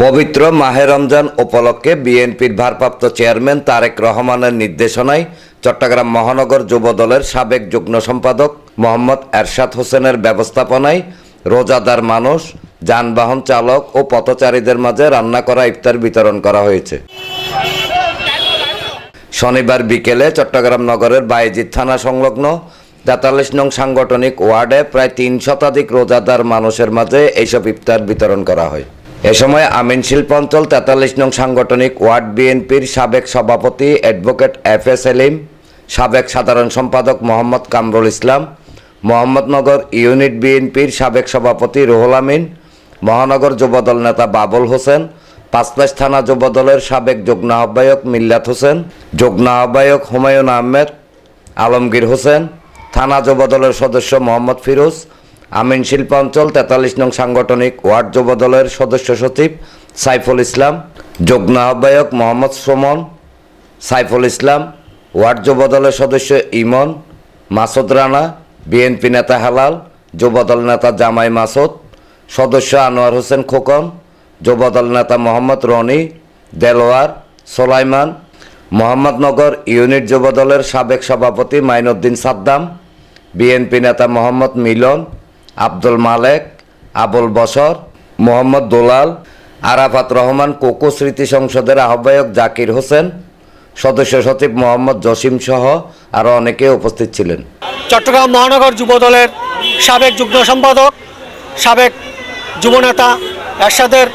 পবিত্র মাহে রমজান উপলক্ষে বিএনপির ভারপ্রাপ্ত চেয়ারম্যান তারেক রহমানের নির্দেশনায় চট্টগ্রাম মহানগর যুব দলের সাবেক যুগ্ম সম্পাদক মোহাম্মদ এরশাদ হোসেনের ব্যবস্থাপনায় রোজাদার মানুষ, যানবাহন চালক ও পথচারীদের মাঝে রান্না করা ইফতার বিতরণ করা হয়েছে। শনিবার বিকেলে চট্টগ্রাম নগরের বাইজিৎ থানা সংলগ্ন তেতাল্লিশ নং সাংগঠনিক ওয়ার্ডে প্রায় তিন শতাধিক রোজাদার মানুষের মাঝে এইসব ইফতার বিতরণ করা হয়। এ সময় আমিন শিল্প অঞ্চল তেতাল্লিশ নং সাংগঠনিক ওয়ার্ড বিএনপির সাবেক সভাপতি অ্যাডভোকেট এফ এস সেলিম, সাবেক সাধারণ সম্পাদক মোহাম্মদ কামরুল ইসলাম মোহাম্মদনগর ইউনিট বিএনপির সাবেক সভাপতি রুহুল আমিন, মহানগর যুবদল নেতা বাবুল হোসেন, পাঁচলাশ থানা যুবদলের সাবেক যুগ্ম আহ্বায়ক মিল্লাত হোসেন, যুগ্ম আহ্বায়ক হুমায়ুন আহমেদ, আলমগীর হোসেন, থানা যুবদলের সদস্য মোহাম্মদ ফিরোজ আমিন শিল্পাঞ্চল তেতাল্লিশ নং সাংগঠনিক ওয়ার্ড যুবদলের সদস্য সচিব সাইফুল ইসলাম, যুগ্ম আহ্বায়ক মোহাম্মদ সুমন, সাইফুল ইসলাম, ওয়ার্ড যুবদলের সদস্য ইমন, মাসুদ রানা, বিএনপি নেতা হেলাল, যুবদল নেতা জামাই মাসুদ, সদস্য আনোয়ার হোসেন খোকন, যুবদল নেতা মোহাম্মদ রনি, দেলোয়ার সোলাইমান, মোহাম্মদনগর ইউনিট যুবদলের সাবেক সভাপতি মাইনুদ্দিন সাদ্দাম, বিএনপি নেতা মোহাম্মদ মিলন আব্দুল মালেক, আবুল বসর মোহাম্মদ দুলাল, আরাফাত রহমান কোকো স্মৃতি সংসদের আহ্বায়ক জাকির হোসেন, সদস্য সচিব মোহাম্মদ জসিম সহ আরও অনেকে উপস্থিত ছিলেন। চট্টগ্রাম মহানগর যুব দলের সাবেক যুগ্ম সম্পাদক, সাবেক যুবনেতা এরশাদের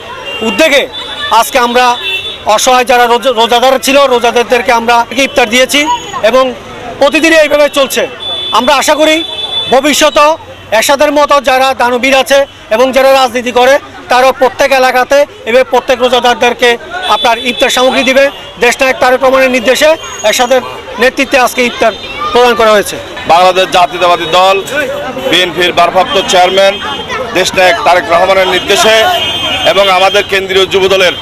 উদ্যোগে আজকে আমরা অসহায় যারা রোজা- রোজাদার ছিল, রোজাদারদেরকে আমরা ইফতার দিয়েছি এবং প্রতিদিনই এইভাবে চলছে। আমরা আশা করি ভবিষ্যতেও এরশাদের মতো যারা দানবীর আছে এবং যারা রাজনীতি করে, তারাও প্রত্যেক এলাকাতে এভাবে প্রত্যেক রোজাদারদেরকে আপনার ইফতার সামগ্রী দিবে। দেশনায়ক তারেক রহমানের নির্দেশে এরশাদের নেতৃত্বে আজকে ইফতার প্রদান করা হয়েছে। বাংলাদেশ জাতীয়তাবাদী দল, বিএনপির ভারপ্রাপ্ত চেয়ারম্যান দেশনায়ক তারেক রহমানের নির্দেশে এবং আমাদের কেন্দ্রীয় যুবদলের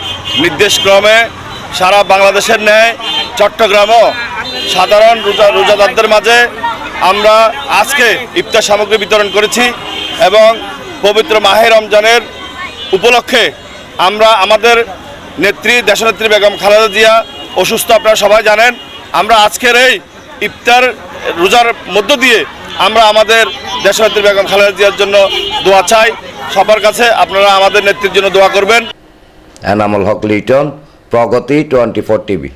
নির্দেশক্রমে সারা বাংলাদেশের ন্যায় চট্টগ্রামও সাধারণ রোজা রোজাদারদের মাঝে আমরা আজকে ইফতার সামগ্রী বিতরণ করেছি এবং পবিত্র মাহে রমজানের উপলক্ষে আমরা আমাদের নেত্রী, দেশনেত্রী বেগম খালেদা জিয়া অসুস্থ, আপনারা সবাই জানেন। আমরা আজকের এই ইফতার রোজার মধ্য দিয়ে আমরা আমাদের দেশনেত্রী বেগম খালেদা জিয়ার জন্য দোয়া চাই। সবার কাছে আপনারা আমাদের নেত্রীর জন্য দোয়া করবেন। Enamul Haque Liton, Pragati twenty four TV.